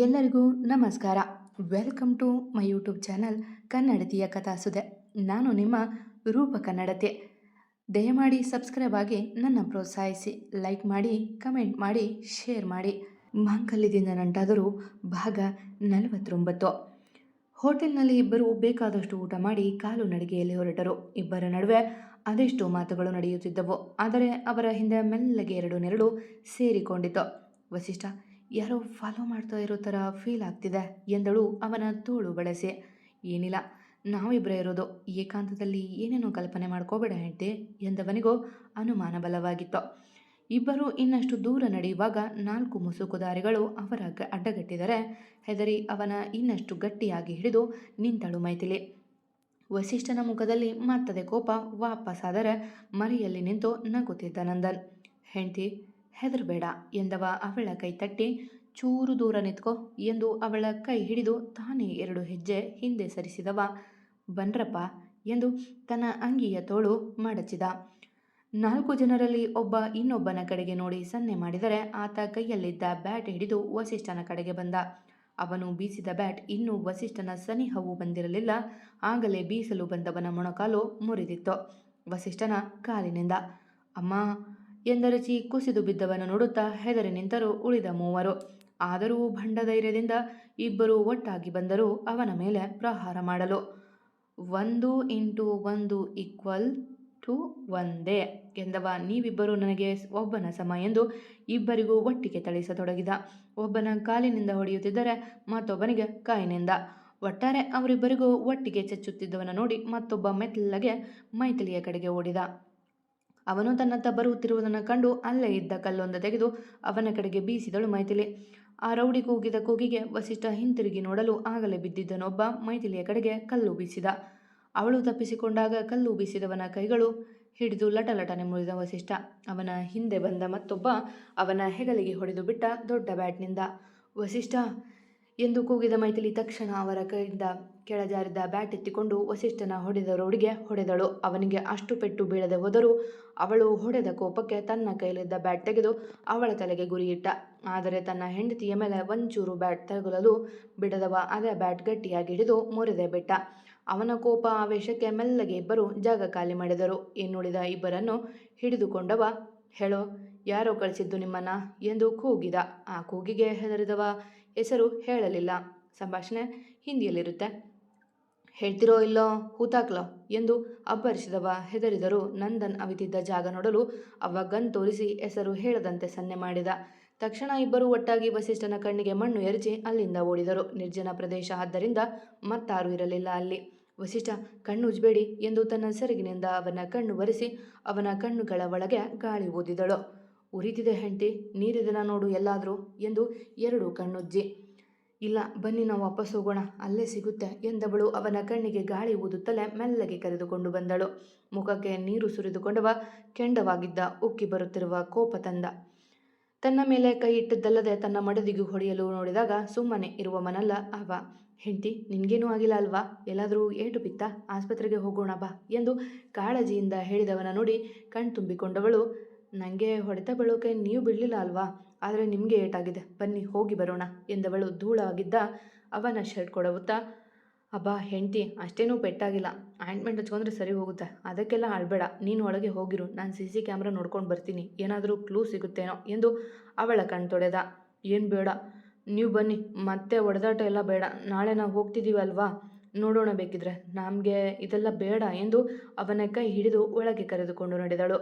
ಎಲ್ಲರಿಗೂ ನಮಸ್ಕಾರ. Welcome to my YouTube channel ಕನ್ನಡತಿಯ ಕಥಾಸುದೆ. ನಾನು ನಿಮ್ಮ ರೂಪ ಕನ್ನಡತೆ. ದಯಮಾಡಿ ಸಬ್ಸ್ಕ್ರೈಬ್ ಆಗಿ ನನ್ನ ಪ್ರೋತ್ಸಾಹಿಸಿ. ಲೈಕ್ ಮಾಡಿ ಕಮೆಂಟ್ ಮಾಡಿ ಶೇರ್ ಮಾಡಿ. ಮಾಂಕಲ್ಯದಿಂದ ನಂಟಾದರೂ ಭಾಗ ನಲವತ್ತೊಂಬತ್ತು. ಹೋಟೆಲ್ನಲ್ಲಿ ಇಬ್ಬರು ಬೇಕಾದಷ್ಟು ಊಟ ಮಾಡಿ ಕಾಲು ನಡಿಗೆಯಲ್ಲಿ ಹೊರಟರು. ಇಬ್ಬರ ನಡುವೆ ಅದೆಷ್ಟು ಮಾತುಗಳು ನಡೆಯುತ್ತಿದ್ದವು. ಆದರೆ ಅವರ ಹಿಂದೆ ಮೆಲ್ಲಗೆ ಎರಡು ನೆರಳು ಸೇರಿಕೊಂಡಿತು ವಸಿಷ್ಠ ಯಾರೋ ಫಾಲೋ ಮಾಡ್ತಾ ಇರೋ ಥರ ಫೀಲ್ ಆಗ್ತಿದೆ ಎಂದಳು ಅವನ ತೋಳು ಬಳಸಿ. ಏನಿಲ್ಲ ನಾವಿಬ್ಬರೇ ಇರೋದು. ಏಕಾಂತದಲ್ಲಿ ಏನೇನೋ ಕಲ್ಪನೆ ಮಾಡ್ಕೋಬೇಡ ಹೆಂಡತಿ ಎಂದವನಿಗೂ ಅನುಮಾನ ಬಲವಾಗಿತ್ತು. ಇಬ್ಬರು ಇನ್ನಷ್ಟು ದೂರ ನಡೆಯುವಾಗ ನಾಲ್ಕು ಮುಸುಕುದಾರಿಗಳು ಅವರ ಗ- ಅಡ್ಡಗಟ್ಟಿದರೆ ಹೆದರಿ ಅವನ ಇನ್ನಷ್ಟು ಗಟ್ಟಿಯಾಗಿ ಹಿಡಿದು ನಿಂತಳು ಮೈಥಿಲಿ. ವಸಿಷ್ಠನ ಮುಖದಲ್ಲಿ ಮತ್ತದೆ ಕೋಪ ವಾಪಸ್ಸಾದರೆ ಮರೆಯಲ್ಲಿ ನಿಂತು ನಗುತ್ತಿದ್ದ ನಂದನ್. ಹೆಂಡತಿ ಹೆದರಬೇಡ ಎಂದವ ಅವಳ ಕೈ ತಟ್ಟಿ ಚೂರು ದೂರ ನಿಂತ್ಕೋ ಎಂದು ಅವಳ ಕೈ ಹಿಡಿದು ತಾನೇ ಎರಡು ಹೆಜ್ಜೆ ಹಿಂದೆ ಸರಿಸಿದವ. ಬನ್ರಪ್ಪ ಎಂದು ತನ್ನ ಅಂಗಿಯ ತೋಳು ಮಡಚಿದ. ನಾಲ್ಕು ಜನರಲ್ಲಿ ಒಬ್ಬ ಇನ್ನೊಬ್ಬನ ಕಡೆಗೆ ನೋಡಿ ಸನ್ನೆ ಮಾಡಿದರೆ ಆತ ಕೈಯಲ್ಲಿದ್ದ ಬ್ಯಾಟ್ ಹಿಡಿದು ವಸಿಷ್ಠನ ಕಡೆಗೆ ಬಂದ. ಅವನು ಬೀಸಿದ ಬ್ಯಾಟ್ ಇನ್ನೂ ವಸಿಷ್ಠನ ಸನಿಹವೂ ಬಂದಿರಲಿಲ್ಲ. ಆಗಲೇ ಬೀಸಲು ಬಂದವನ ಮೊಣಕಾಲು ಮುರಿದಿತ್ತು. ವಸಿಷ್ಠನ ಕಾಲಿನಿಂದ, ಅಮ್ಮ ಎಂದರಚಿ ಕುಸಿದು ಬಿದ್ದವನು ನೋಡುತ್ತಾ ಹೆದರಿ ನಿಂತರು ಉಳಿದ ಮೂವರು. ಆದರೂ ಭಂಡ ಧೈರ್ಯದಿಂದ ಇಬ್ಬರು ಒಟ್ಟಾಗಿ ಬಂದರು ಅವನ ಮೇಲೆ ಪ್ರಹಾರ ಮಾಡಲು. ಒಂದು ಇಂಟು ಒಂದು ಈಕ್ವಲ್ ಟು ಒಂದೇ ಎಂದವ. ನೀವಿಬ್ಬರು ನನಗೆ ಒಬ್ಬನ ಸಮ ಎಂದು ಇಬ್ಬರಿಗೂ ಒಟ್ಟಿಗೆ ತಳಿಸತೊಡಗಿದ ಒಬ್ಬನ ಕಾಲಿನಿಂದ ಹೊಡೆಯುತ್ತಿದ್ದರೆ ಮತ್ತೊಬ್ಬನಿಗೆ ಕಾಯಿನಿಂದ. ಒಟ್ಟಾರೆ ಅವರಿಬ್ಬರಿಗೂ ಒಟ್ಟಿಗೆ ಚಚ್ಚುತ್ತಿದ್ದವನ ನೋಡಿ ಮತ್ತೊಬ್ಬ ಮೆತ್ತಲಗೆ ಮೈಥಿಲಿಯ ಕಡೆಗೆ ಓಡಿದ. ಅವನು ತನ್ನತ್ತ ಬರುತ್ತಿರುವುದನ್ನು ಕಂಡು ಅಲ್ಲೇ ಇದ್ದ ಕಲ್ಲೊಂದು ತೆಗೆದು ಅವನ ಕಡೆಗೆ ಬೀಸಿದಳು ಮೈಥಿಲಿ. ಆ ರೌಡಿ ಕೂಗಿದ ಕೂಗಿಗೆ ವಸಿಷ್ಠ ಹಿಂತಿರುಗಿ ನೋಡಲು ಆಗಲೇ ಬಿದ್ದಿದ್ದನೊಬ್ಬ ಮೈಥಿಲಿಯ ಕಡೆಗೆ ಕಲ್ಲು ಬೀಸಿದ. ಅವಳು ತಪ್ಪಿಸಿಕೊಂಡಾಗ ಕಲ್ಲು ಬೀಸಿದವನ ಕೈಗಳು ಹಿಡಿದು ಲಟಲಟನೆ ಮುರಿದ ವಸಿಷ್ಠ. ಅವನ ಹಿಂದೆ ಬಂದ ಮತ್ತೊಬ್ಬ ಅವನ ಹೆಗಲಿಗೆ ಹೊಡೆದು ಬಿಟ್ಟ ದೊಡ್ಡ ಬ್ಯಾಟ್ನಿಂದ. ವಸಿಷ್ಠ ಎಂದು ಕೂಗಿದ ಮೈಥಿಲಿ ತಕ್ಷಣ ಅವರ ಕೈಯಿಂದ ಕೆಳಜಾರಿದ ಬ್ಯಾಟ್ ಎತ್ತಿಕೊಂಡು ವಸಿಷ್ಠನ ಹೊಡೆದ ರೋಡಿಗೆ ಹೊಡೆದಳು. ಅವನಿಗೆ ಅಷ್ಟು ಪೆಟ್ಟು ಬೀಳದೆ ಹೋದರೂ ಅವಳು ಹೊಡೆದ ಕೋಪಕ್ಕೆ ತನ್ನ ಕೈಲಿದ್ದ ಬ್ಯಾಟ್ ತೆಗೆದು ಅವಳ ತಲೆಗೆ ಗುರಿಯಿಟ್ಟ. ಆದರೆ ತನ್ನ ಹೆಂಡತಿಯ ಮೇಲೆ ಒಂಚೂರು ಬ್ಯಾಟ್ ತಗುಲಲು ಬಿಡದವ ಅದೇ ಬ್ಯಾಟ್ ಗಟ್ಟಿಯಾಗಿ ಹಿಡಿದು ಮುರಿದೇ ಬಿಟ್ಟ. ಅವನ ಕೋಪ ಆವೇಶಕ್ಕೆ ಮೆಲ್ಲಗೆ ಇಬ್ಬರು ಜಾಗ ಖಾಲಿ ಮಾಡಿದರು. ಇನ್ನುಳಿದ ಇಬ್ಬರನ್ನು ಹಿಡಿದುಕೊಂಡವ, ಹೇಳೋ, ಯಾರೋ ಕಳಿಸಿದ್ದು ನಿಮ್ಮನ್ನ? ಎಂದು ಕೂಗಿದ. ಆ ಕೂಗಿಗೆ ಹೆದರಿದವ ಹೆಸರು ಹೇಳಲಿಲ್ಲ. ಸಂಭಾಷಣೆ ಹಿಂದಿಯಲ್ಲಿರುತ್ತೆ. ಹೇಳ್ತಿರೋ ಇಲ್ಲೋ, ಹೂತಾಕ್ಲೋ ಎಂದು ಅಬ್ಬರಿಸಿದವ ಹೆದರಿದರು ನಂದನ್ ಅವಿತಿದ್ದ ಜಾಗ ನೋಡಲು ಅವ ಗನ್ ತೋರಿಸಿ ಹೆಸರು ಹೇಳದಂತೆ ಸನ್ನೆ ಮಾಡಿದ. ತಕ್ಷಣ ಇಬ್ಬರು ಒಟ್ಟಾಗಿ ವಸಿಷ್ಠನ ಕಣ್ಣಿಗೆ ಮಣ್ಣು ಎರಚಿ ಅಲ್ಲಿಂದ ಓಡಿದರು. ನಿರ್ಜನ ಪ್ರದೇಶ ಆದ್ದರಿಂದ ಮತ್ತಾರೂ ಇರಲಿಲ್ಲ ಅಲ್ಲಿ. ವಸಿಷ್ಠ, ಕಣ್ಣು ಉಜ್ಬೇಡಿ ಎಂದು ತನ್ನ ಸೆರಗಿನಿಂದ ಅವನ ಕಣ್ಣು ಒರೆಸಿ ಅವನ ಕಣ್ಣುಗಳ ಒಳಗೆ ಗಾಳಿ ಊದಿದಳು. ಉರಿತಿದೆ ಹೆಂಡತಿ, ನೀರಿದೆನ ನೋಡು ಎಲ್ಲಾದರೂ ಎಂದು ಎರಡು ಕಣ್ಣುಜ್ಜಿ. ಇಲ್ಲ, ಬನ್ನಿ ನಾವು ವಾಪಸ್ ಹೋಗೋಣ, ಅಲ್ಲೇ ಸಿಗುತ್ತೆ ಎಂದವಳು ಅವನ ಕಣ್ಣಿಗೆ ಗಾಳಿ ಊದುತ್ತಲೇ ಮೆಲ್ಲಗೆ ಕರೆದುಕೊಂಡು ಬಂದಳು. ಮುಖಕ್ಕೆ ನೀರು ಸುರಿದುಕೊಂಡವ ಕೆಂಡವಾಗಿದ್ದ ಉಕ್ಕಿ ಬರುತ್ತಿರುವ ಕೋಪ ತಂದ. ತನ್ನ ಮೇಲೆ ಕೈ ಇಟ್ಟದ್ದಲ್ಲದೆ ತನ್ನ ಮಡದಿಗೂ ಹೊಡೆಯಲು ನೋಡಿದಾಗ ಸುಮ್ಮನೆ ಇರುವ ಮನಲ್ಲ ಅವ. ಹೆಂಡತಿ, ನಿನ್ಗೇನೂ ಆಗಿಲ್ಲ ಅಲ್ವಾ? ಎಲ್ಲಾದರೂ ಏಟು ಬಿತ್ತ? ಆಸ್ಪತ್ರೆಗೆ ಹೋಗೋಣ ಬಾ ಎಂದು ಕಾಳಜಿಯಿಂದ ಹೇಳಿದವನ ನೋಡಿ ಕಣ್ತುಂಬಿಕೊಂಡವಳು ನನಗೆ ಹೊಡೆತ ಬೀಳೋಕೆ ನೀವು ಬಿಡಲಿಲ್ಲ ಅಲ್ವಾ? ಆದರೆ ನಿಮಗೆ ಏಟಾಗಿದೆ. ಬನ್ನಿ, ಹೋಗಿ ಬರೋಣ ಎಂದವಳು ಧೂಳಾಗಿದ್ದ ಅವನ ಶರ್ಟ್ ಕೊಡವುತ್ತಾ. ಅಬ್ಬಾ, ಹೆಂಡತಿ, ಅಷ್ಟೇನೂ ಪೆಟ್ಟಾಗಿಲ್ಲ. ಆಯಿಂಟ್ಮೆಂಟ್ ಹಚ್ಕೊಂಡ್ರೆ ಸರಿ ಹೋಗುತ್ತೆ. ಅದಕ್ಕೆಲ್ಲ ಅಳ್ಬೇಡ. ನೀನು ಒಳಗೆ ಹೋಗಿರು. ನಾನು ಸಿ ಸಿ ಕ್ಯಾಮ್ರಾ ನೋಡ್ಕೊಂಡು ಬರ್ತೀನಿ. ಏನಾದರೂ ಕ್ಲೂ ಸಿಗುತ್ತೇನೋ ಎಂದು ಅವಳ ಕಣ್ ತೊಡೆದ. ಏನು ಬೇಡ. ನೀವು ಬನ್ನಿ. ಮತ್ತೆ ಒಡೆದಾಟ ಎಲ್ಲ ಬೇಡ. ನಾಳೆ ನಾವು ಹೋಗ್ತಿದ್ದೀವಲ್ವಾ ನೋಡೋಣ ಬೇಕಿದ್ರೆ. ನಮಗೆ ಇದೆಲ್ಲ ಬೇಡ ಎಂದು ಅವನ ಕೈ ಹಿಡಿದು ಒಳಗೆ ಕರೆದುಕೊಂಡು ನಡೆದಳು.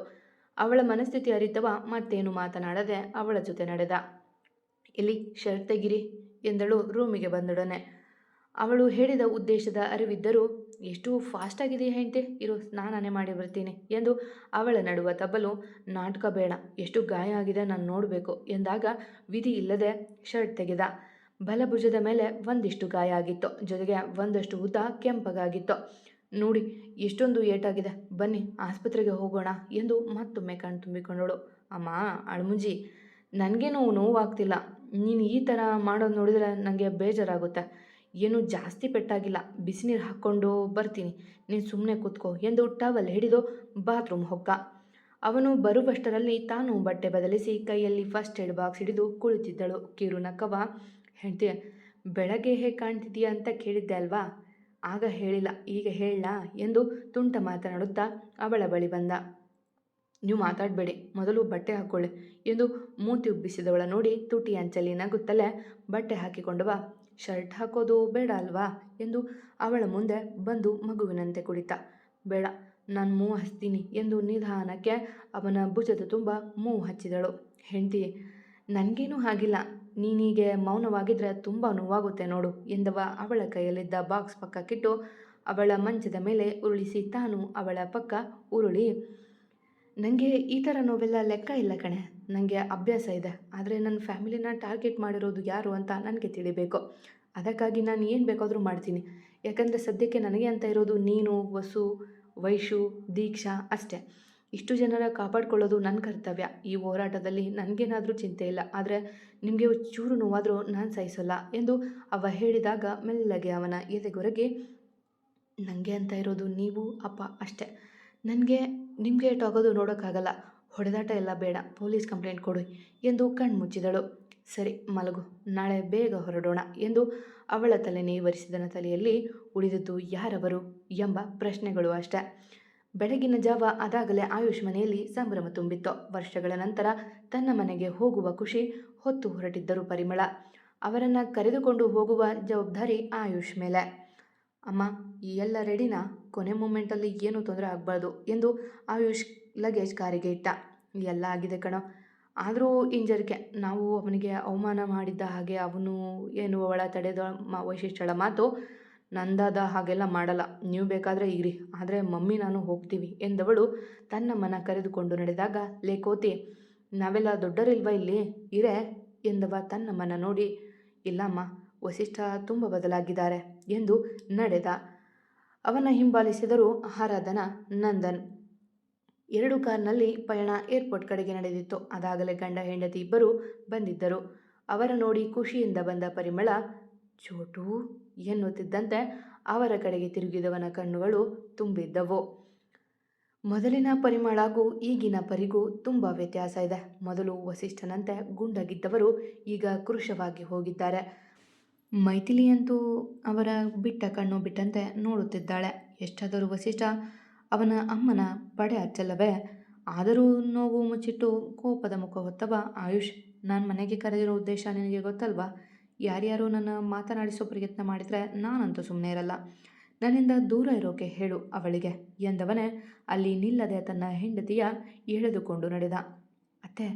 ಅವಳ ಮನಸ್ಥಿತಿ ಅರಿತವ ಮತ್ತೇನು ಮಾತನಾಡದೆ ಅವಳ ಜೊತೆ ನಡೆದ. ಇಲ್ಲಿ ಶರ್ಟ್ ತೆಗಿರಿ ಎಂದಳು ರೂಮಿಗೆ ಬಂದೊಡನೆ. ಅವಳು ಹೇಳಿದ ಉದ್ದೇಶದ ಅರಿವಿದ್ದರೂ, ಎಷ್ಟು ಫಾಸ್ಟಾಗಿದೆ ಹೆಂಡತಿ? ಇರು, ಸ್ನಾನನೇ ಮಾಡಿ ಬರ್ತೀನಿ, ಎಂದು ಅವಳ ನಡುವ ತಬ್ಬಲು, ನಾಟಕ ಬೇಡ, ಎಷ್ಟು ಗಾಯ ಆಗಿದೆ ನಾನು ನೋಡಬೇಕು, ಎಂದಾಗ ವಿಧಿ ಇಲ್ಲದೆ ಶರ್ಟ್ ತೆಗೆದ. ಬಲಭುಜದ ಮೇಲೆ ಒಂದಿಷ್ಟು ಗಾಯ ಆಗಿತ್ತು, ಜೊತೆಗೆ ಒಂದಷ್ಟು ಉದ್ದ ಕೆಂಪಗಾಗಿತ್ತು. ನೋಡಿ, ಎಷ್ಟೊಂದು ಏಟಾಗಿದೆ. ಬನ್ನಿ, ಆಸ್ಪತ್ರೆಗೆ ಹೋಗೋಣ ಎಂದು ಮತ್ತೊಮ್ಮೆ ಕಣ್ ತುಂಬಿಕೊಂಡಳು. ಅಮ್ಮ, ಅಳ್ಮುಂಜಿ, ನನಗೇನು ನೋವಾಗ್ತಿಲ್ಲ. ನೀನು ಈ ಥರ ಮಾಡೋದು ನೋಡಿದರೆ ನನಗೆ ಬೇಜಾರಾಗುತ್ತೆ. ಏನು ಜಾಸ್ತಿ ಪೆಟ್ಟಾಗಿಲ್ಲ. ಬಿಸಿನೀರು ಹಾಕ್ಕೊಂಡು ಬರ್ತೀನಿ. ನೀನು ಸುಮ್ಮನೆ ಕೂತ್ಕೋ ಎಂದು ಟವಲ್ ಹಿಡಿದು ಬಾತ್ರೂಮ್ ಹೊಕ್ಕ. ಅವನು ಬರುವಷ್ಟರಲ್ಲಿ ತಾನು ಬಟ್ಟೆ ಬದಲಿಸಿ ಕೈಯಲ್ಲಿ ಫಸ್ಟ್ ಏಡ್ ಬಾಕ್ಸ್ ಹಿಡಿದು ಕುಳಿತಿದ್ದಳು. ಕಿರು ನಕ್ಕವ ಹೆಂಡತಿ, ಬೆಳಗ್ಗೆ ಹೇಗೆ ಕಾಣ್ತಿದೀಯ ಅಂತ ಕೇಳಿದ್ದೆ ಅಲ್ವಾ? ಆಗ ಹೇಳಿಲ್ಲ. ಈಗ ಹೇಳಲಾ? ಎಂದು ತುಂಟ ಮಾತನಾಡುತ್ತಾ ಅವಳ ಬಳಿ ಬಂದ. ನೀವು ಮಾತಾಡಬೇಡಿ. ಮೊದಲು ಬಟ್ಟೆ ಹಾಕ್ಕೊಳ್ಳಿ ಎಂದು ಮೂತಿ ಉಬ್ಬಿಸಿದವಳ ನೋಡಿ ತುಟಿ ಅಂಚಲಿ ನಗುತ್ತಲೇ ಬಟ್ಟೆ ಹಾಕಿಕೊಂಡು ಬಾ ಶರ್ಟ್ ಹಾಕೋದು ಬೇಡ ಅಲ್ವಾ? ಎಂದು ಅವಳ ಮುಂದೆ ಬಂದು ಮಗುವಿನಂತೆ ಕುಡಿತ. ಬೇಡ, ನಾನು ಮೂ ಹಚ್ತೀನಿ ಎಂದು ನಿಧಾನಕ್ಕೆ ಅವನ ಭುಜದ ತುಂಬ ಮೂವು ಹಚ್ಚಿದಳು. ಹೆಂಡತಿ, ನನಗೇನೂ ಆಗಿಲ್ಲ. ನೀನೀಗೆ ಮೌನವಾಗಿದ್ರೆ ತುಂಬ ನೋವಾಗುತ್ತೆ ನೋಡು ಎಂದವ ಅವಳ ಕೈಯಲ್ಲಿದ್ದ ಬಾಕ್ಸ್ ಪಕ್ಕಕ್ಕಿಟ್ಟು ಅವಳ ಮಂಚದ ಮೇಲೆ ಉರುಳಿಸಿ ತಾನು ಅವಳ ಪಕ್ಕ ಉರುಳಿ ನನಗೆ ಈ ಥರ ನೋವೆಲ್ಲ ಲೆಕ್ಕ ಇಲ್ಲ ಕಣೆ. ನನಗೆ ಅಭ್ಯಾಸ ಇದೆ. ಆದರೆ ನನ್ನ ಫ್ಯಾಮಿಲಿನ ಟಾರ್ಗೆಟ್ ಮಾಡಿರೋದು ಯಾರು ಅಂತ ನನಗೆ ತಿಳಿಬೇಕು. ಅದಕ್ಕಾಗಿ ನಾನು ಏನು ಬೇಕಾದರೂ ಮಾಡ್ತೀನಿ. ಯಾಕಂದರೆ ಸದ್ಯಕ್ಕೆ ನನಗೆ ಅಂತ ಇರೋದು ನೀನು, ವಸು, ವೈಶು, ದೀಕ್ಷಾ ಅಷ್ಟೇ. ಇಷ್ಟು ಜನರ ಕಾಪಾಡ್ಕೊಳ್ಳೋದು ನನ್ನ ಕರ್ತವ್ಯ. ಈ ಹೋರಾಟದಲ್ಲಿ ನನಗೇನಾದರೂ ಚಿಂತೆ ಇಲ್ಲ. ಆದರೆ ನಿಮಗೆ ಚೂರು ನೋವಾದರೂ ನಾನು ಸಹಿಸಲ್ಲ ಎಂದು ಅವ ಹೇಳಿದಾಗ ಮೆಲ್ಲಗೆ ಅವನ ಎದೆಗೊರಗಿ ನನಗೆ ಅಂತ ಇರೋದು ನೀವು, ಅಪ್ಪ ಅಷ್ಟೆ. ನನಗೆ, ನಿಮಗೆ ಏಟಾಗೋದು ನೋಡೋಕ್ಕಾಗಲ್ಲ. ಹೊಡೆದಾಟ ಎಲ್ಲ ಬೇಡ. ಪೊಲೀಸ್ ಕಂಪ್ಲೇಂಟ್ ಕೊಡಿ ಎಂದು ಕಣ್ಮುಚ್ಚಿದಳು. ಸರಿ, ಮಲಗು. ನಾಳೆ ಬೇಗ ಹೊರಡೋಣ ಎಂದು ಅವಳ ತಲೆ ನೇವರಿಸಿದನ ತಲೆಯಲ್ಲಿ ಉಳಿದದ್ದು ಯಾರವರು ಎಂಬ ಪ್ರಶ್ನೆಗಳು ಅಷ್ಟೆ. ಬೆಳಗಿನ ಜಾವ ಅದಾಗಲೇ ಆಯುಷ್ ಮನೆಯಲ್ಲಿ ಸಂಭ್ರಮ ತುಂಬಿತ್ತು. ವರ್ಷಗಳ ನಂತರ ತನ್ನ ಮನೆಗೆ ಹೋಗುವ ಖುಷಿ ಹೊತ್ತು ಹೊರಟಿದ್ದರು ಪರಿಮಳ. ಅವರನ್ನು ಕರೆದುಕೊಂಡು ಹೋಗುವ ಜವಾಬ್ದಾರಿ ಆಯುಷ್ ಮೇಲೆ. ಅಮ್ಮ, ಈ ಎಲ್ಲ ರೆಡಿನ? ಕೊನೆ ಮೂಮೆಂಟಲ್ಲಿ ಏನೂ ತೊಂದರೆ ಆಗಬಾರ್ದು ಎಂದು ಆಯುಷ್ ಲಗೇಜ್ ಕಾರಿಗೆ ಇಟ್ಟ. ಎಲ್ಲ ಆಗಿದೆ ಕಣೋ. ಆದರೂ ಇಂಜರಿಕೆ ನಾವು ಅವನಿಗೆ ಅವಮಾನ ಮಾಡಿದ್ದ ಹಾಗೆ ಅವನು ಏನು ಅವಳ ತಡೆದ ಮ ವೈಶಿಷ್ಟ್ಯಳ ಮಾತು ನಂದಾದ ಹಾಗೆಲ್ಲ ಮಾಡಲ್ಲ. ನೀವು ಬೇಕಾದರೆ ಇರಿ. ಆದರೆ ಮಮ್ಮಿ ನಾನು ಹೋಗ್ತೀವಿ ಎಂದವಳು ತನ್ನ ಮನ ಕರೆದುಕೊಂಡು ನಡೆದಾಗ ಲೇಕೋತಿ ನಾವೆಲ್ಲ ದೊಡ್ಡರಿಲ್ವಾ ಇಲ್ಲಿ? ಇರೇ ಎಂದವ ತನ್ನ ಮನ ನೋಡಿ. ಇಲ್ಲಮ್ಮ, ವಸಿಷ್ಠ ತುಂಬ ಬದಲಾಗಿದ್ದಾರೆ ಎಂದು ನಡೆದ ಅವನ ಹಿಂಬಾಲಿಸಿದರು ಆರಾಧನ ನಂದನ್. ಎರಡು ಕಾರ್ನಲ್ಲಿ ಪಯಣ ಏರ್ಪೋರ್ಟ್ ಕಡೆಗೆ ನಡೆದಿತ್ತು. ಅದಾಗಲೇ ಗಂಡ ಹೆಂಡತಿ ಇಬ್ಬರು ಬಂದಿದ್ದರು. ಅವರ ನೋಡಿ ಖುಷಿಯಿಂದ ಬಂದ ಪರಿಮಳ ಚೋಟು ಎನ್ನುತ್ತಿದ್ದಂತೆ ಅವರ ಕಡೆಗೆ ತಿರುಗಿದವನ ಕಣ್ಣುಗಳು ತುಂಬಿದ್ದವು. ಮೊದಲಿನ ಪರಿಮಳಗೂ ಈಗಿನ ಪರಿಗೂ ತುಂಬ ವ್ಯತ್ಯಾಸ ಇದೆ. ಮೊದಲು ವಸಿಷ್ಠನಂತೆ ಗುಂಡಗಿದ್ದವರು ಈಗ ಕೃಶವಾಗಿ ಹೋಗಿದ್ದಾರೆ. ಮೈಥಿಲಿಯಂತೂ ಅವರ ಬಿಟ್ಟ ಕಣ್ಣು ಬಿಟ್ಟಂತೆ ನೋಡುತ್ತಿದ್ದಾಳೆ. ಎಷ್ಟಾದರೂ ವಸಿಷ್ಠ, ಅವನ ಅಮ್ಮನ ಪಡೆ ಹಚ್ಚಲ್ಲವೇ ಆದರೂ ನೋವು ಮುಚ್ಚಿಟ್ಟು ಕೋಪದ ಮುಖ ಹೊತ್ತವ ಆಯುಷ್. ನಾನು ಮನೆಗೆ ಕರೆದಿರೋ ಉದ್ದೇಶ ನಿನಗೆ ಗೊತ್ತಲ್ವಾ? ಯಾರ್ಯಾರು ನನ್ನ ಮಾತನಾಡಿಸೋ ಪ್ರಯತ್ನ ಮಾಡಿದರೆ ನಾನಂತೂ ಸುಮ್ಮನೆ ಇರಲ್ಲ. ನನ್ನಿಂದ ದೂರ ಇರೋಕೆ ಹೇಳು ಅವಳಿಗೆ ಎಂದವನೇ ಅಲ್ಲಿ ನಿಲ್ಲದೆ ತನ್ನ ಹೆಂಡತಿಯ ಎಳೆದುಕೊಂಡು ನಡೆದ. ಅತ್ತೆ,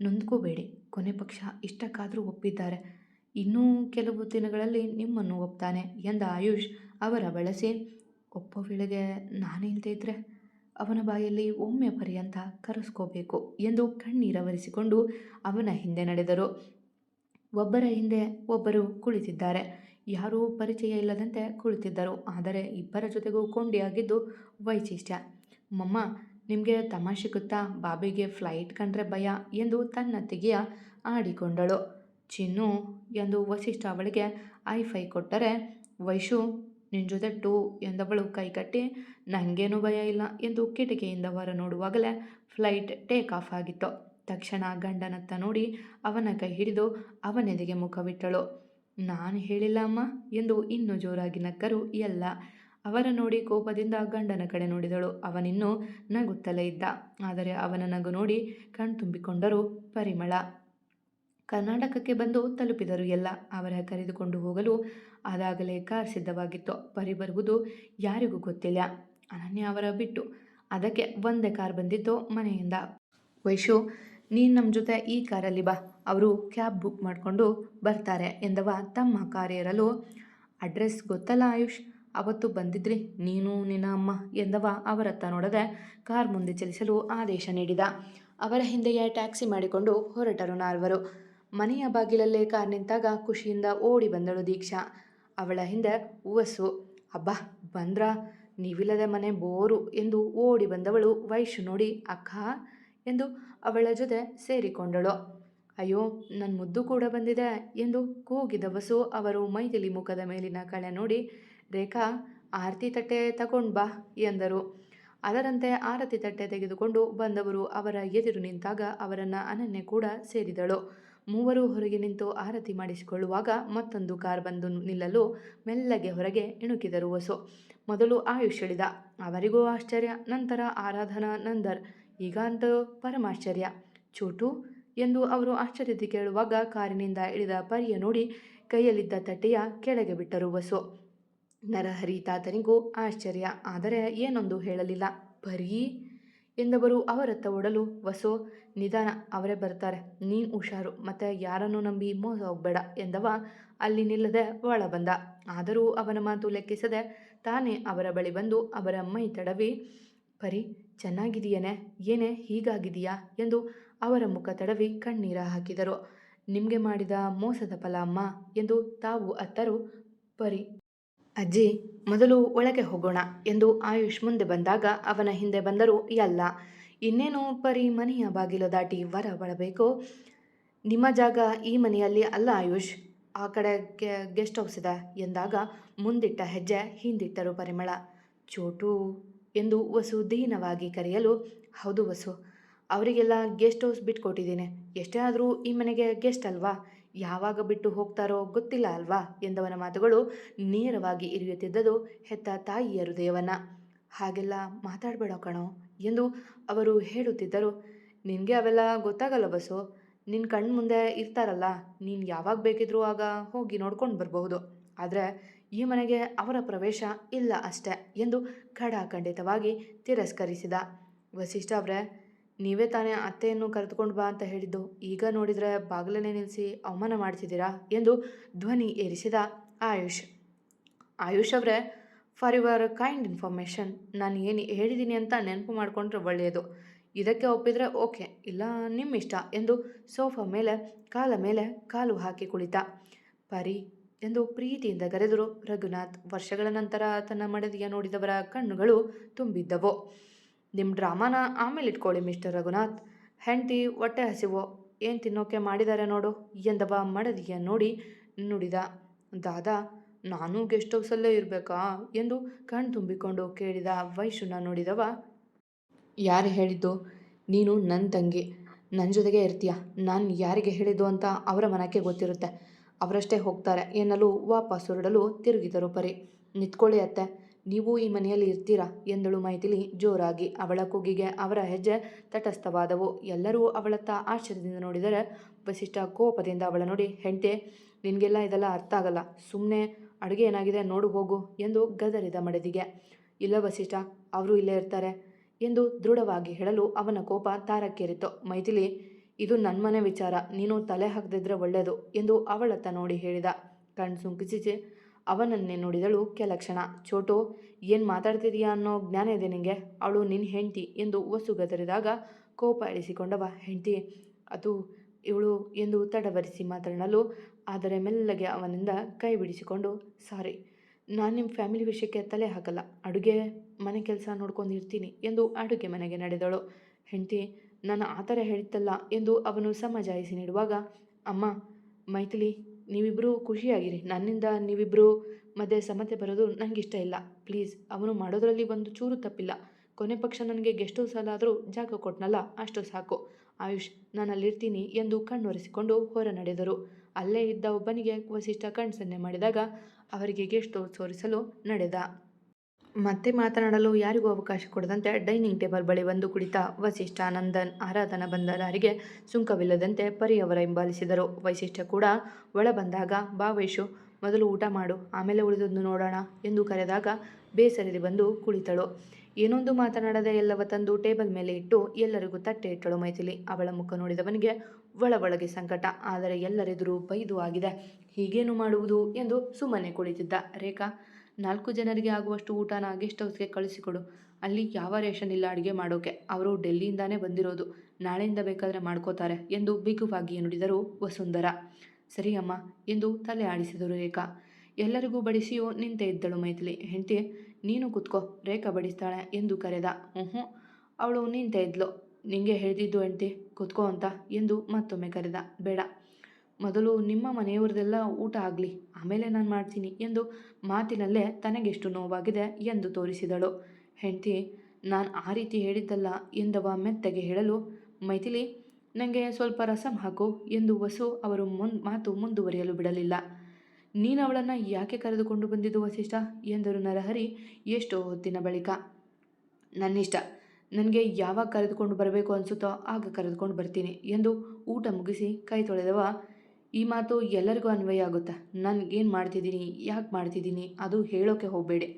ನೊಂದ್ಕೋಬೇಡಿ. ಕೊನೆ ಪಕ್ಷ ಇಷ್ಟಕ್ಕಾದರೂ ಒಪ್ಪಿದ್ದಾರೆ. ಇನ್ನೂ ಕೆಲವು ದಿನಗಳಲ್ಲಿ ನಿಮ್ಮನ್ನು ಒಪ್ತಾನೆ ಎಂದ ಆಯುಷ್ ಅವರ ಬಳಸಿ, ಒಪ್ಪೋ ವೇಳೆಗೆ ನಾನಿಲ್ಲದೆ ಇದ್ದರೆ ಅವನ ಬಾಯಲ್ಲಿ ಒಮ್ಮೆ ಪರ್ಯಂತ ಕರೆಸ್ಕೋಬೇಕು ಎಂದು ಕಣ್ಣೀರವರಿಸಿಕೊಂಡು ಅವನ ಹಿಂದೆ ನಡೆದರು. ಒಬ್ಬರ ಹಿಂದೆ ಒಬ್ಬರು ಕುಳಿತಿದ್ದಾರೆ. ಯಾರೂ ಪರಿಚಯ ಇಲ್ಲದಂತೆ ಕುಳಿತಿದ್ದರು. ಆದರೆ ಇಬ್ಬರ ಜೊತೆಗೂ ಕೊಂಡಿಯಾಗಿದ್ದು ವೈಶಿಷ್ಟ್ಯ. ಮಮ್ಮ, ನಿಮಗೆ ತಮಾಷೆ ಗೊತ್ತಾ? ಬಾಬಿಗೆ ಫ್ಲೈಟ್ ಕಂಡ್ರೆ ಭಯ ಎಂದು ತನ್ನ ತೆಗೆಯ ಆಡಿಕೊಂಡಳು. ಚಿನ್ನು ಎಂದು ವಸಿಷ್ಠ ಅವಳಿಗೆ ಐಫೈ ಕೊಟ್ಟರೆ, ವೈಶು ನಿನ್ನ ಜೊತೆ ಟೂ ಎಂದವಳು ಕೈಕಟ್ಟಿ ನನಗೇನು ಭಯ ಇಲ್ಲ ಎಂದು ಕಿಟಕಿಯಿಂದ ಹೊರ ನೋಡುವಾಗಲೇ ಫ್ಲೈಟ್ ಟೇಕ್ ಆಫ್ ಆಗಿತ್ತು. ತಕ್ಷಣ ಗಂಡನತ್ತ ನೋಡಿ ಅವನ ಕೈ ಹಿಡಿದು ಅವನೆದೆಗೆ ಮುಖವಿಟ್ಟಳು. ನಾನು ಹೇಳಿಲ್ಲ ಅಮ್ಮ ಎಂದು ಇನ್ನೂ ಜೋರಾಗಿ ನಕ್ಕರು ಎಲ್ಲ. ಅವರ ನೋಡಿ ಕೋಪದಿಂದ ಗಂಡನ ಕಡೆ ನೋಡಿದಳು. ಅವನಿನ್ನೂ ನಗುತ್ತಲೇ ಇದ್ದ. ಆದರೆ ಅವನ ನಗು ನೋಡಿ ಕಣ್ತುಂಬಿಕೊಂಡರು ಪರಿಮಳ. ಕರ್ನಾಟಕಕ್ಕೆ ಬಂದು ತಲುಪಿದರು ಎಲ್ಲ. ಅವರ ಕರೆದುಕೊಂಡು ಹೋಗಲು ಅದಾಗಲೇ ಕಾರ್ ಸಿದ್ಧವಾಗಿತ್ತು. ಪರಿ ಬರುವುದು ಯಾರಿಗೂ ಗೊತ್ತಿಲ್ಲ. ಅನನ್ಯ ಅವರ ಬಿಟ್ಟು ಅದಕ್ಕೆ ಒಂದೇ ಕಾರ್ ಬಂದಿತ್ತು ಮನೆಯಿಂದ. ವೈಶು ನೀನು ನಮ್ಮ ಜೊತೆ ಈ ಕಾರಲ್ಲಿ ಬಾ. ಅವರು ಕ್ಯಾಬ್ ಬುಕ್ ಮಾಡಿಕೊಂಡು ಬರ್ತಾರೆ ಎಂದವ ತಮ್ಮ ಕಾರ್ ಏರಲು ಅಡ್ರೆಸ್ ಗೊತ್ತಲ್ಲ ಆಯುಷ್? ಅವತ್ತು ಬಂದಿದ್ರಿ, ನೀನು ನಿನ್ನ ಅಮ್ಮ ಎಂದವ ಅವರತ್ತ ನೋಡದೆ ಕಾರ್ ಮುಂದೆ ಚಲಿಸಲು ಆದೇಶ ನೀಡಿದ. ಅವರ ಹಿಂದೆಯೇ ಟ್ಯಾಕ್ಸಿ ಮಾಡಿಕೊಂಡು ಹೊರಟರು ನಾಲ್ವರು. ಮನೆಯ ಬಾಗಿಲಲ್ಲೇ ಕಾರ್ ನಿಂತಾಗ ಖುಷಿಯಿಂದ ಓಡಿ ಬಂದಳು ದೀಕ್ಷಾ. ಅವಳ ಹಿಂದೆ ಉವಸ್ಸು ಅಬ್ಬ, ಬಂದ್ರ? ನೀವಿಲ್ಲದೆ ಮನೆ ಬೋರು ಎಂದು ಓಡಿ ಬಂದವಳು ವೈಶು ನೋಡಿ, ಅಕ್ಕ ಎಂದು ಅವಳ ಜೊತೆ ಸೇರಿಕೊಂಡಳು. ಅಯ್ಯೋ ನನ್ನ ಮುದ್ದು ಕೂಡ ಬಂದಿದೆ ಎಂದು ಕೂಗಿದ ಬಸು ಅವರು ಮೈದಿಲಿ ಮುಖದ ಮೇಲಿನ ಕಳೆ ನೋಡಿ, ರೇಖಾ, ಆರತಿ ತಟ್ಟೆ ತಗೊಂಡು ಬಾ, ಎಂದರು. ಅದರಂತೆ ಆರತಿ ತಟ್ಟೆ ತೆಗೆದುಕೊಂಡು ಬಂದವರು ಅವರ ಎದುರು ನಿಂತಾಗ ಅವರನ್ನು ಅನನ್ಯ ಕೂಡ ಸೇರಿದಳು. ಮೂವರು ಹೊರಗೆ ನಿಂತು ಆರತಿ ಮಾಡಿಸಿಕೊಳ್ಳುವಾಗ ಮತ್ತೊಂದು ಕಾರ್ ಬಂದು ನಿಲ್ಲಲು ಮೆಲ್ಲಗೆ ಹೊರಗೆ ಇಣುಕಿದರು ವಸು. ಮೊದಲು ಆಯುಷ್ ಹೇಳಿದ, ಅವರಿಗೂ ಆಶ್ಚರ್ಯ, ನಂತರ ಆರಾಧನಾ ನಂದರ್ ಈಗ ಅಂತೂ ಪರಮಾಶ್ಚರ್ಯ. ಚೋಟು! ಎಂದು ಅವರು ಆಶ್ಚರ್ಯತೆ ಕೇಳುವಾಗ ಕಾರಿನಿಂದ ಇಳಿದ ಪರಿಯ ನೋಡಿ ಕೈಯಲ್ಲಿದ್ದ ತಟ್ಟೆಯ ಕೆಳಗೆ ಬಿಟ್ಟರು ವಸು. ನರಹರಿ ತಾತನಿಗೂ ಆಶ್ಚರ್ಯ. ಆದರೆ ಏನೊಂದು ಹೇಳಲಿಲ್ಲ. ಪರಿ! ಎಂದವರು ಅವರತ್ತ ಓಡಲು ವಸು, ನಿಧಾನ ಅವರೇ ಬರ್ತಾರೆ. ನೀನು ಹುಷಾರು, ಮತ್ತೆ ಯಾರನ್ನು ನಂಬಿ ಮೋಸ ಹೋಗ್ಬೇಡ ಎಂದವ ಅಲ್ಲಿ ನಿಲ್ಲದೆ ಒಳ ಬಂದ ಆದರೂ ಅವನ ಮಾತು ಲೆಕ್ಕಿಸದೆ ತಾನೇ ಅವರ ಬಳಿ ಬಂದು ಅವರ ಮೈ ತಡವಿ. ಪರಿ! ಚೆನ್ನಾಗಿದೆಯೇನೆ? ಏನೇ ಹೀಗಾಗಿದೆಯಾ? ಎಂದು ಅವರ ಮುಖ ತಡವಿ ಕಣ್ಣೀರ ಹಾಕಿದರು. ನಿಮಗೆ ಮಾಡಿದ ಮೋಸದ ಫಲ ಅಮ್ಮ ಎಂದು ತಾವು ಅತ್ತರು. ಪರಿ. ಅಜ್ಜಿ, ಮೊದಲು ಒಳಗೆ ಹೋಗೋಣ ಎಂದು ಆಯುಷ್ ಮುಂದೆ ಬಂದಾಗ ಅವನ ಹಿಂದೆ ಬಂದರು ಎಲ್ಲ ಇನ್ನೇನು ಪರಿ ಮನೆಯ ಬಾಗಿಲು ದಾಟಿ ವರ ಬರಬೇಕು ನಿಮ್ಮ ಜಾಗ ಈ ಮನೆಯಲ್ಲಿ ಅಲ್ಲ ಆಯುಷ್. ಆ ಕಡೆ ಗೆಸ್ಟ್ ಹೌಸ್ ಇದೆ ಎಂದಾಗ ಮುಂದಿಟ್ಟ ಹೆಜ್ಜೆ ಹಿಂದಿಟ್ಟರು ಪರಿಮಳ. ಚೋಟು. ಎಂದು ವಸು ದೀನವಾಗಿ ಕರೆಯಲು, ಹೌದು ವಸು, ಅವರಿಗೆಲ್ಲ ಗೆಸ್ಟ್ ಹೌಸ್ ಬಿಟ್ಕೊಟ್ಟಿದ್ದೀನಿ ಎಷ್ಟೇ ಆದರೂ ಈ ಮನೆಗೆ ಗೆಸ್ಟ್ ಅಲ್ವಾ? ಯಾವಾಗ ಬಿಟ್ಟು ಹೋಗ್ತಾರೋ ಗೊತ್ತಿಲ್ಲ ಅಲ್ವಾ? ಎಂದವನ ಮಾತುಗಳು ನೇರವಾಗಿ ಇರಿಯುತ್ತಿದ್ದದು ಹೆತ್ತ ತಾಯಿಯ ಹೃದಯವನ್ನು. ಹಾಗೆಲ್ಲ ಮಾತಾಡಬೇಡ ಕಣೋ ಎಂದು ಅವರು ಹೇಳುತ್ತಿದ್ದರು. ನಿನಗೆ ಅವೆಲ್ಲ ಗೊತ್ತಾಗಲ್ಲ ಬಸ್ಸು ನಿನ್ನ ಕಣ್ಣು ಮುಂದೆ ಇರ್ತಾರಲ್ಲ, ನೀನು ಯಾವಾಗ ಬೇಕಿದ್ರೂ ಆಗ ಹೋಗಿ ನೋಡ್ಕೊಂಡು ಬರಬಹುದು. ಆದರೆ ಈ ಮನೆಗೆ ಅವರ ಪ್ರವೇಶ ಇಲ್ಲ ಅಷ್ಟೆ ಎಂದು ಖಡಾಖಂಡಿತವಾಗಿ ತಿರಸ್ಕರಿಸಿದ. ವಸಿಷ್ಠ ಅವರೇ, ನೀವೇ ತಾನೇ ಅತ್ತೆಯನ್ನು ಕರೆದುಕೊಂಡು ಬಾ ಅಂತ ಹೇಳಿದ್ದು, ಈಗ ನೋಡಿದರೆ ಬಾಗಿಲನ್ನೇ ನಿಲ್ಲಿಸಿ ಅವಮಾನ ಮಾಡ್ತಿದ್ದೀರಾ ಎಂದು ಧ್ವನಿ ಏರಿಸಿದ ಆಯುಷ್. ಆಯುಷ್ ಅವರೇ ಫಾರ್ ಯುವರ್ ಕೈಂಡ್ ಇನ್ಫಾರ್ಮೇಷನ್ ನಾನು ಏನು ಹೇಳಿದ್ದೀನಿ ಅಂತ ನೆನಪು ಮಾಡಿಕೊಂಡ್ರೆ ಒಳ್ಳೆಯದು ಇದಕ್ಕೆ ಒಪ್ಪಿದರೆ ಓಕೆ, ಇಲ್ಲ ನಿಮ್ಮಿಷ್ಟ ಎಂದು ಸೋಫಾ ಮೇಲೆ, ಕಾಲ ಮೇಲೆ ಕಾಲು ಹಾಕಿ ಕುಳಿತ. ಪರಿ ಎಂದು ಪ್ರೀತಿಯಿಂದ ಕರೆದರು ರಘುನಾಥ್, ವರ್ಷಗಳ ನಂತರ ತನ್ನ ಮಡದಿಯ ನೋಡಿದವರ ಕಣ್ಣುಗಳು ತುಂಬಿದ್ದವು. ನಿಮ್ಮ ಡ್ರಾಮಾನ ಆಮೇಲೆ ಇಟ್ಕೊಳ್ಳಿ ಮಿಸ್ಟರ್ ರಘುನಾಥ್. ಹೆಂಡತಿ ಹೊಟ್ಟೆ ಹಸಿವು, ಏನು ತಿನ್ನೋಕೆ ಮಾಡಿದ್ದಾರೆ ನೋಡು ಎಂದವ ಮಡದಿಯ ನೋಡಿ ನುಡಿದ. ದಾದಾ, ನಾನು ಗೆಸ್ಟ್ ಹೌಸಲ್ಲೇ ಇರಬೇಕಾ ಎಂದು ಕಣ್ ತುಂಬಿಕೊಂಡು ಕೇಳಿದ ವೈಶುನ ನೋಡಿದವ. ಯಾರು ಹೇಳಿದ್ದು? ನೀನು ನನ್ನ ತಂಗಿ. ನನ್ನ ಜೊತೆಗೆ ಇರ್ತೀಯ. ನಾನು ಯಾರಿಗೆ ಹೇಳಿದ್ದು ಅಂತ ಅವರ ಮನಕ್ಕೆ ಗೊತ್ತಿರುತ್ತೆ. ಅವರಷ್ಟೇ ಹೋಗ್ತಾರೆ. ಎನ್ನಲು ವಾಪಸ್ ಹೊರಡಲು ತಿರುಗಿದರು ಪರಿ. ನಿಂತ್ಕೊಳ್ಳಿ ಅತ್ತೆ. ನೀವು ಈ ಮನೆಯಲ್ಲಿ ಇರ್ತೀರಾ? ಎಂದಳು ಮೈಥಿಲಿ ಜೋರಾಗಿ. ಅವಳ ಕೂಗಿಗೆ ಅವರ ಹೆಜ್ಜೆ ತಟಸ್ಥವಾದವು. ಎಲ್ಲರೂ ಅವಳತ್ತ ಆಶ್ಚರ್ಯದಿಂದ ನೋಡಿದರೆ ವಸಿಷ್ಠ ಕೋಪದಿಂದ ಅವಳ ನೋಡಿ, ಹೆಂಡತಿ, ನಿನಗೆಲ್ಲ ಇದೆಲ್ಲ ಅರ್ಥ ಆಗಲ್ಲ. ಸುಮ್ಮನೆ ಅಡುಗೆ ಏನಾಗಿದೆ ನೋಡು ಹೋಗು ಎಂದು ಗದರಿದ ಮಡದಿಗೆ. ಇಲ್ಲ ವಸಿಷ್ಠ, ಅವರು ಇಲ್ಲೇ ಇರ್ತಾರೆ ಎಂದು ದೃಢವಾಗಿ ಹೇಳಲು ಅವನ ಕೋಪ ತಾರಕ್ಕೇರಿತು. ಮೈಥಿಲಿ ಇದು ನನ್ನ ಮನೆ ವಿಚಾರ, ನೀನು ತಲೆ ಹಾಕದಿದ್ರೆ ಒಳ್ಳೆಯದು ಎಂದು ಅವಳತ್ತ ನೋಡಿ ಹೇಳಿದ. ಕಣ್ ಸುಂಕಿಸಿಚೆ ಅವನನ್ನೇ ನೋಡಿದಳು ಕೆಲಕ್ಷಣ. ಚೋಟು, ಏನು ಮಾತಾಡ್ತಿದೀಯಾ ಅನ್ನೋ ಜ್ಞಾನ ಇದೆ ನಿನಗೆ ಅವಳು ನಿನ್ನ ಹೆಂಡತಿ ಎಂದು ಒಸು ಗದರಿದಾಗ ಕೋಪ ಇಳಿಸಿಕೊಂಡವ ಹೆಂಡತಿ, ಅದು ಇವಳು ಎಂದು ತಡವರಿಸಿ ಮಾತನಾಡಲು, ಆದರೆ ಮೆಲ್ಲಗೆ ಅವನಿಂದ ಕೈ ಬಿಡಿಸಿಕೊಂಡು, ಸಾರಿ, ನಾನು ನಿಮ್ಮ ಫ್ಯಾಮಿಲಿ ವಿಷಯಕ್ಕೆ ತಲೆ ಹಾಕಲ್ಲ. ಅಡುಗೆ, ಮನೆ ಕೆಲಸ ನೋಡ್ಕೊಂಡು ಇರ್ತೀನಿ ಎಂದು ಅಡುಗೆ ಮನೆಗೆ ನಡೆದಳು. ಹೆಂಡತಿ ನಾನು ಆ ಥರ ಎಂದು ಅವನು ಸಮಜಾಯಿಸಿ ನೀಡುವಾಗ, ಅಮ್ಮ, ಮೈಥಿಲಿ ನೀವಿಬ್ಬರು ಖುಷಿಯಾಗಿರಿ. ನನ್ನಿಂದ ನೀವಿಬ್ಬರು ಮಧ್ಯೆ ಸಮತೆ ಬರೋದು ನನಗೆ ಇಷ್ಟ ಇಲ್ಲ. ಪ್ಲೀಸ್, ಅವನು ಮಾಡೋದರಲ್ಲಿ ಒಂದು ಚೂರು ತಪ್ಪಿಲ್ಲ. ಕೊನೆ ಪಕ್ಷ ನನಗೆ ಗೆಸ್ಟು ಸಲ ಆದರೂ ಜಾಗ ಕೊಟ್ನಲ್ಲ, ಅಷ್ಟು ಸಾಕು. ಆಯುಷ್ ನಾನು ಅಲ್ಲಿರ್ತೀನಿ ಎಂದು ಕಣ್ಣೊರೆಸಿಕೊಂಡು ಹೊರ ನಡೆದರು. ಅಲ್ಲೇ ಇದ್ದ ಒಬ್ಬನಿಗೆ ವಸಿಷ್ಠ ಕಣ್ಸನ್ನೆ ಮಾಡಿದಾಗ ಅವರಿಗೆ ಗೆಸ್ಟ್ ತೋರಿಸಲು ನಡೆದ. ಮತ್ತೆ ಮಾತನಾಡಲು ಯಾರಿಗೂ ಅವಕಾಶ ಕೊಡದಂತೆ ಡೈನಿಂಗ್ ಟೇಬಲ್ ಬಳಿ ಬಂದು ಕುಳಿತ ವಸಿಷ್ಠ ನಂದನ್ ಆರಾಧನಾ ಬಂದರಾರಿಗೆ ಸುಂಕವಿಲ್ಲದಂತೆ ಪರಿಯವರ ಹಿಂಬಾಲಿಸಿದರು. ವೈಶಿಷ್ಟ್ಯ ಕೂಡ ಒಳ ಬಂದಾಗ ಬಾ ವೈಶು, ಮೊದಲು ಊಟ ಮಾಡು, ಆಮೇಲೆ ಉಳಿದದ್ದು ನೋಡೋಣ ಎಂದು ಕರೆದಾಗ ಬೇಸರದಿ ಬಂದು ಕುಳಿತಳು. ಏನೊಂದು ಮಾತನಾಡದೆ ಎಲ್ಲವ ತಂದು ಟೇಬಲ್ ಮೇಲೆ ಇಟ್ಟು ಎಲ್ಲರಿಗೂ ತಟ್ಟೆ ಇಟ್ಟಳು ಮೈಥಿಲಿ. ಅವಳ ಮುಖ ನೋಡಿದವನಿಗೆ ಒಳ ಒಳಗೆ ಸಂಕಟ, ಆದರೆ ಎಲ್ಲರೆದುರು ಬೈದು ಆಗಿದೆ. ಹೀಗೇನು ಮಾಡುವುದು? ಎಂದು ಸುಮ್ಮನೆ ಕುಳಿತಿದ್ದ ರೇಖಾ. ನಾಲ್ಕು ಜನರಿಗೆ ಆಗುವಷ್ಟು ಊಟನ ಗೆಸ್ಟ್ ಹೌಸ್ಗೆ ಕಳಿಸಿಕೊಡು. ಅಲ್ಲಿ ಯಾವ ರೇಷನ್ ಇಲ್ಲ ಅಡುಗೆ ಮಾಡೋಕೆ. ಅವರು ಡೆಲ್ಲಿಯಿಂದಾನೇ ಬಂದಿರೋದು. ನಾಳೆಯಿಂದ ಬೇಕಾದರೆ ಮಾಡ್ಕೋತಾರೆ ಎಂದು ಬಿಗುವಾಗಿ ನುಡಿದರು ವಸುಂಧರ. ಸರಿ ಅಮ್ಮ ಎಂದು ತಲೆ ಆಡಿಸಿದರು ರೇಖಾ. ಎಲ್ಲರಿಗೂ ಬಡಿಸಿಯೂ ನಿಂತೆ ಇದ್ದಳು ಮೈಥಿಲಿ. ಹೆಂಡತಿ, ನೀನು ಕುತ್ಕೋ. ರೇಖಾ ಬಡಿಸ್ತಾಳೆ ಎಂದು ಕರೆದ. ಹ್ಞೂ ಅವಳು ನಿಂತೆ ಇದ್ಲು. ನಿಂಗೆ ಹೇಳ್ದಿದ್ದು ಹೆಂಡತಿ, ಕುತ್ಕೋ ಅಂತ ಎಂದು ಮತ್ತೊಮ್ಮೆ ಕರೆದ. ಬೇಡ. ಮೊದಲು ನಿಮ್ಮ ಮನೆಯವರದೆಲ್ಲ ಊಟ ಆಗಲಿ, ಆಮೇಲೆ ನಾನು ಮಾಡ್ತೀನಿ ಎಂದು ಮಾತಿನಲ್ಲೇ ತನಗೆಷ್ಟು ನೋವಾಗಿದೆ ಎಂದು ತೋರಿಸಿದಳು. ಹೆಂಡತಿ, ನಾನು ಆ ರೀತಿ ಹೇಳಿದ್ದಲ್ಲ ಎಂದವ ಮೆತ್ತಗೆ ಹೇಳಲು, ಮೈಥಿಲಿ ನನಗೆ ಸ್ವಲ್ಪ ರಸಂ ಹಾಕು ಎಂದು ವಸು ಅವರು ಮುನ್, ಮಾತು ಮುಂದುವರಿಯಲು ಬಿಡಲಿಲ್ಲ. ನೀನು ಅವಳನ್ನು ಯಾಕೆ ಕರೆದುಕೊಂಡು ಬಂದಿದ್ದು ವಸಿಷ್ಠ? ಎಂದರು ನರಹರಿ ಎಷ್ಟೋ ಹೊತ್ತಿನ ಬಳಿಕ. ನನ್ನಿಷ್ಟ, ನನಗೆ ಯಾವಾಗ ಕರೆದುಕೊಂಡು ಬರಬೇಕು ಅನಿಸುತ್ತೋ ಆಗ ಕರೆದುಕೊಂಡು ಬರ್ತೀನಿ ಎಂದು ಊಟ ಮುಗಿಸಿ ಕೈ ತೊಳೆದವ ಈ ಮಾತು ಎಲ್ಲರಿಗೂ ಅನ್ವಯ ಆಗುತ್ತೆ. ನನಗೇನು ಮಾಡ್ತಿದ್ದೀನಿ, ಯಾಕೆ ಮಾಡ್ತಿದ್ದೀನಿ, ಅದು ಹೇಳೋಕೆ ಹೋಗಬೇಡಿ.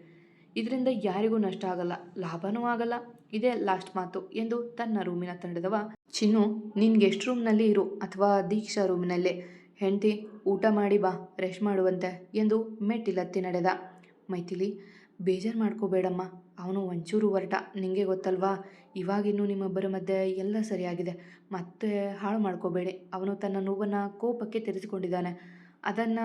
ಇದರಿಂದ ಯಾರಿಗೂ ನಷ್ಟ ಆಗಲ್ಲ, ಲಾಭನೂ ಆಗಲ್ಲ. ಇದೇ ಲಾಸ್ಟ್ ಮಾತು ಎಂದು ತನ್ನ ರೂಮಿನ ತಂಡದವ ಚಿನ್ನು, ನಿನ್ಗೆ ಎಷ್ಟು ರೂಮ್ನಲ್ಲಿ ಇರು ಅಥವಾ ದೀಕ್ಷಾ ರೂಮ್ನಲ್ಲೇ. ಹೆಂಡತಿ, ಊಟ ಮಾಡಿ ಬಾ ರೆಸ್ಟ್ ಮಾಡುವಂತೆ ಎಂದು ಮೆಟ್ಟಿಲತ್ತಿ ನಡೆದ. ಮೈಥಿಲಿ ಬೇಜಾರು ಮಾಡ್ಕೋಬೇಡಮ್ಮ. ಅವನು ಒಂಚೂರು ಹೊರಟ ನಿಮಗೆ ಗೊತ್ತಲ್ವಾ? ಇವಾಗಿನ್ನೂ ನಿಮ್ಮೊಬ್ಬರ ಮಧ್ಯೆ ಎಲ್ಲ ಸರಿಯಾಗಿದೆ. ಮತ್ತೆ ಹಾಳು ಮಾಡ್ಕೋಬೇಡಿ. ಅವನು ತನ್ನ ನೋವನ್ನು ಕೋಪಕ್ಕೆ ತೆರೆಸಿಕೊಂಡಿದ್ದಾನೆ. ಅದನ್ನು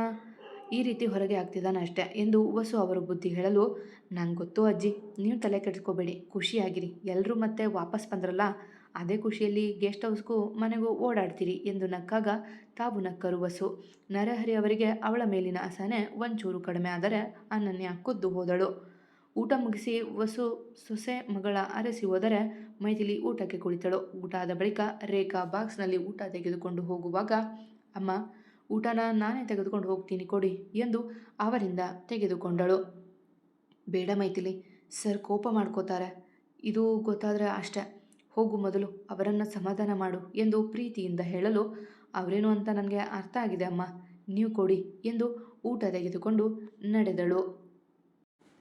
ಈ ರೀತಿ ಹೊರಗೆ ಹಾಕ್ತಿದ್ದಾನೆ ಅಷ್ಟೇ. ಎಂದು ವಸು ಅವರ ಬುದ್ಧಿ ಹೇಳಲು, ನಂಗೆ ಗೊತ್ತು ಅಜ್ಜಿ. ನೀವು ತಲೆ ಕೆಡಿಸ್ಕೋಬೇಡಿ. ಖುಷಿಯಾಗಿರಿ. ಎಲ್ಲರೂ ಮತ್ತೆ ವಾಪಸ್ ಬಂದ್ರಲ್ಲ? ಅದೇ ಖುಷಿಯಲ್ಲಿ ಗೆಸ್ಟ್ ಹೌಸ್ಗೂ ಮನೆಗೂ ಓಡಾಡ್ತೀರಿ ಎಂದು ನಕ್ಕಾಗ ತಾವು ನಕ್ಕರು ವಸು. ನರಹರಿ ಅವರಿಗೆ ಅವಳ ಮೇಲಿನ ಅಸಹನೆ ಒಂಚೂರು ಕಡಿಮೆ ಆದರೆ ಅನನ್ಯ ಕುದ್ದು ಹೋದಳು. ಊಟ ಮುಗಿಸಿ ವಸು ಸೊಸೆ ಮಗಳ ಅರಸಿ ಹೋದರೆ ಮೈಥಿಲಿ ಊಟಕ್ಕೆ ಕುಳಿತಳು. ಊಟ ಆದ ಬಳಿಕ ರೇಖಾ ಬಾಕ್ಸ್ನಲ್ಲಿ ಊಟ ತೆಗೆದುಕೊಂಡು ಹೋಗುವಾಗ, ಅಮ್ಮ, ಊಟನ ನಾನೇ ತೆಗೆದುಕೊಂಡು ಹೋಗ್ತೀನಿ ಕೊಡಿ ಎಂದು ಅವರಿಂದ ತೆಗೆದುಕೊಂಡಳು. ಬೇಡ ಮೈಥಿಲಿ, ಸರ್ ಕೋಪ ಮಾಡ್ಕೋತಾರೆ. ಇದು ಗೊತ್ತಾದರೆ ಅಷ್ಟೇ. ಹೋಗು ಮೊದಲು ಅವರನ್ನು ಸಮಾಧಾನ ಮಾಡು ಎಂದು ಪ್ರೀತಿಯಿಂದ ಹೇಳಲು ಅವರೇನು ಅಂತ ನನಗೆ ಅರ್ಥ ಆಗಿದೆ ಅಮ್ಮ. ನೀವು ಕೊಡಿ ಎಂದು ಊಟ ತೆಗೆದುಕೊಂಡು ನಡೆದಳು.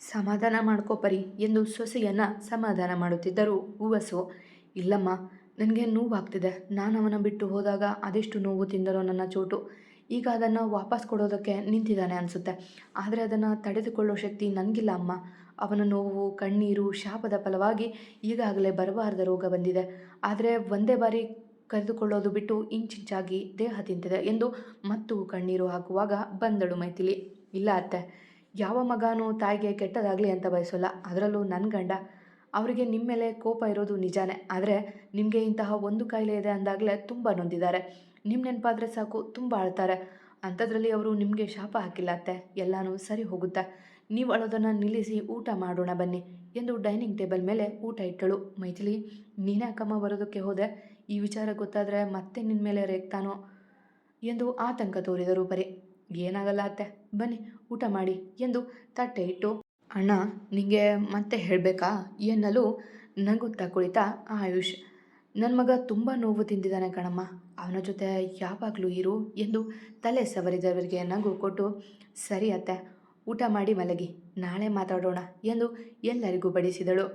ಸಮಾಧಾನ ಮಾಡ್ಕೋ ಪರಿ ಎಂದು ಸೊಸೆಯನ್ನು ಸಮಾಧಾನ ಮಾಡುತ್ತಿದ್ದರು ಹೂವಸು ಇಲ್ಲಮ್ಮ, ನನಗೆ ನೋವಾಗ್ತಿದೆ. ನಾನು ಅವನ ಬಿಟ್ಟು ಹೋದಾಗ ಅದೆಷ್ಟು ನೋವು ತಿಂದರೋ ನನ್ನ ಚೋಟು. ಈಗ ಅದನ್ನು ವಾಪಸ್ ಕೊಡೋದಕ್ಕೆ ನಿಂತಿದ್ದಾನೆ ಅನಿಸುತ್ತೆ. ಆದರೆ ಅದನ್ನು ತಡೆದುಕೊಳ್ಳೋ ಶಕ್ತಿ ನನಗಿಲ್ಲ ಅಮ್ಮ. ಅವನ ನೋವು, ಕಣ್ಣೀರು, ಶಾಪದ ಫಲವಾಗಿ ಈಗಾಗಲೇ ಬರಬಾರದ ರೋಗ ಬಂದಿದೆ. ಆದರೆ ಒಂದೇ ಬಾರಿ ಕರೆದುಕೊಳ್ಳೋದು ಬಿಟ್ಟು ಇಂಚಿಂಚಾಗಿ ದೇಹ ತಿಂತಿದೆ ಎಂದು ಮತ್ತು ಕಣ್ಣೀರು ಹಾಕುವಾಗ ಬಂದಳು ಮೈಥಿಲಿ. ಇಲ್ಲ ಅತ್ತೆ, ಯಾವ ಮಗನೂ ತಾಯಿಗೆ ಕೆಟ್ಟದಾಗಲಿ ಅಂತ ಬಯಸೋಲ್ಲ. ಅದರಲ್ಲೂ ನನ್ನ ಗಂಡ. ಅವರಿಗೆ ನಿಮ್ಮ ಮೇಲೆ ಕೋಪ ಇರೋದು ನಿಜಾನೇ. ಆದರೆ ನಿಮಗೆ ಇಂತಹ ಒಂದು ಕಾಯಿಲೆ ಇದೆ ಅಂದಾಗಲೇ ತುಂಬ ನೊಂದಿದ್ದಾರೆ. ನಿಮ್ಮ ನೆನಪಾದರೆ ಸಾಕು, ತುಂಬ ಅಳ್ತಾರೆ. ಅಂಥದ್ರಲ್ಲಿ ಅವರು ನಿಮಗೆ ಶಾಪ ಹಾಕಿಲ್ಲ ಅತ್ತೆ. ಎಲ್ಲನೂ ಸರಿ ಹೋಗುತ್ತೆ? ನೀವು ಅಳೋದನ್ನು ನಿಲ್ಲಿಸಿ ಊಟ ಮಾಡೋಣ ಬನ್ನಿ ಎಂದು ಡೈನಿಂಗ್ ಟೇಬಲ್ ಮೇಲೆ ಊಟ ಇಟ್ಟಳು. ಮೈಥಿಲಿ ನೀನ್ಯಾಕಮ್ಮ ಬರೋದಕ್ಕೆ ಹೋದೆ. ಈ ವಿಚಾರ ಗೊತ್ತಾದರೆ ಮತ್ತೆ ನಿನ್ನ ಮೇಲೆ ರೇಗ್ತಾನೋ ಎಂದು ಆತಂಕ ತೋರಿದರು ಬರೀ ಏನಾಗಲ್ಲ ಅತ್ತೆ, ಬನ್ನಿ ಊಟ ಮಾಡಿ ಎಂದು ತಟ್ಟೆ ಇಟ್ಟು, ಅಣ್ಣ ನಿಮಗೆ ಮತ್ತೆ ಹೇಳಬೇಕಾ? ಎನ್ನಲು ನಗುತ್ತಾ ಕುಳಿತ ಆಯುಷ್. ನನ್ನ ಮಗ ತುಂಬ ನೋವು ತಿಂದಿದ್ದಾನೆ ಕಣಮ್ಮ. ಅವನ ಜೊತೆ ಯಾವಾಗಲೂ ಇರು ಎಂದು ತಲೆ ಸವರಿದವರಿಗೆ ನಗು ಕೊಟ್ಟು, ಸರಿ ಅತ್ತೆ, ಊಟ ಮಾಡಿ ಮಲಗಿ, ನಾಳೆ ಮಾತಾಡೋಣ ಎಂದು ಎಲ್ಲರಿಗೂ ಬಡಿಸಿದಳು.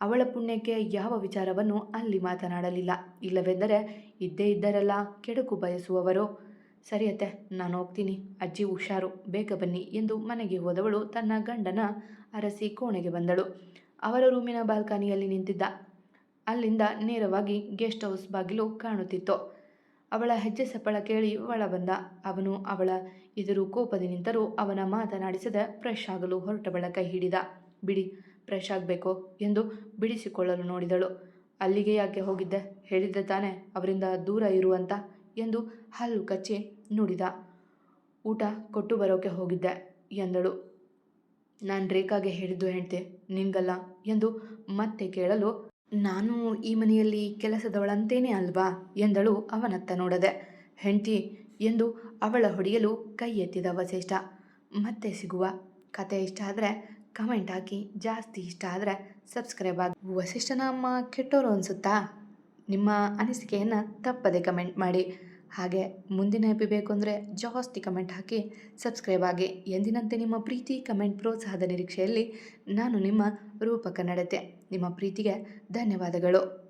ಅವಳ ಪುಣ್ಯಕ್ಕೆ ಯಾವ ವಿಚಾರವನ್ನು ಅಲ್ಲಿ ಮಾತನಾಡಲಿಲ್ಲ. ಇಲ್ಲವೆಂದರೆ ಇದ್ದೇ ಇದ್ದರೆಲ್ಲ ಕೆಡುಕು ಬಯಸುವವರು. ಸರಿಯತ್ತೆ ನಾನು ಹೋಗ್ತೀನಿ. ಅಜ್ಜಿ ಹುಷಾರು, ಬೇಗ ಬನ್ನಿ ಎಂದು ಮನೆಗೆ ಹೋದವಳು ತನ್ನ ಗಂಡನ ಅರಸಿ ಕೋಣೆಗೆ ಬಂದಳು. ಅವರ ರೂಮಿನ ಬಾಲ್ಕನಿಯಲ್ಲಿ ನಿಂತಿದ್ದ ಅಲ್ಲಿಂದ ನೇರವಾಗಿ ಗೆಸ್ಟ್ ಹೌಸ್ ಬಾಗಿಲು ಕಾಣುತ್ತಿತ್ತು. ಅವಳ ಹೆಜ್ಜೆ ಸಪ್ಪಳ ಕೇಳಿ ಒಳ ಬಂದ ಅವನು ಅವಳ ಎದುರು ಕೋಪದಿ ನಿಂತರೂ ಅವನ ಮಾತನಾಡಿಸದ ಫ್ರೆಶ್ ಆಗಲು ಹೊರಟವಳ ಕೈ ಹಿಡಿದ. ಬಿಡಿ, ಫ್ರೆಶ್ ಆಗಬೇಕು ಎಂದು ಬಿಡಿಸಿಕೊಳ್ಳಲು ನೋಡಿದಳು. ಅಲ್ಲಿಗೆ ಯಾಕೆ ಹೋಗಿದ್ದೆ? ಹೇಳಿದ್ದೆ ತಾನೆ, ಅವರಿಂದ ದೂರ ಇರುವಂತ ಎಂದು ಹಲ್ಲು ಕಚ್ಚಿ ನುಡಿದ. ಊಟ ಕೊಟ್ಟು ಬರೋಕೆ ಹೋಗಿದ್ದೆ ಎಂದಳು. ನಾನು ರೇಖಾಗೆ ಹೇಳಿದ್ದು ಹೇಳ್ತೆ ನಿಂಗಲ್ಲ ಎಂದು ಮತ್ತೆ ಕೇಳಲು ನಾನು ಈ ಮನೆಯಲ್ಲಿ ಕೆಲಸದವಳಂತೇನೆ ಅಲ್ವಾ? ಎಂದಳು ಅವನತ್ತ ನೋಡದೆ. ಹೆಂಡತಿ ಎಂದು ಅವಳ ಹೊಡೆಯಲು ಕೈ ಎತ್ತಿದ ವಸಿಷ್ಠ. ಮತ್ತೆ ಸಿಗುವ ಕತೆ ಇಷ್ಟ ಆದರೆ ಕಮೆಂಟ್ ಹಾಕಿ. ಜಾಸ್ತಿ ಇಷ್ಟ ಆದರೆ ಸಬ್ಸ್ಕ್ರೈಬ್ ಆಗಿ. ವಸಿಷ್ಠನ ಅಮ್ಮ ಕೆಟ್ಟೋರು ಅನಿಸುತ್ತಾ? ನಿಮ್ಮ ಅನಿಸಿಕೆಯನ್ನು ತಪ್ಪದೆ ಕಮೆಂಟ್ ಮಾಡಿ. ಹಾಗೆ ಮುಂದಿನ ಎಪಿ ಬೇಕು ಅಂದರೆ ಜಾಸ್ತಿ ಕಮೆಂಟ್ ಹಾಕಿ ಸಬ್ಸ್ಕ್ರೈಬ್ ಆಗಿ. ಎಂದಿನಂತೆ ನಿಮ್ಮ ಪ್ರೀತಿ ಕಮೆಂಟ್ ಪ್ರೋತ್ಸಾಹದ ನಿರೀಕ್ಷೆಯಲ್ಲಿ ನಾನು ನಿಮ್ಮ ರೂಪಕ ಕನ್ನಡತೆ ನಿಮ್ಮ ಪ್ರೀತಿಗೆ ಧನ್ಯವಾದಗಳು.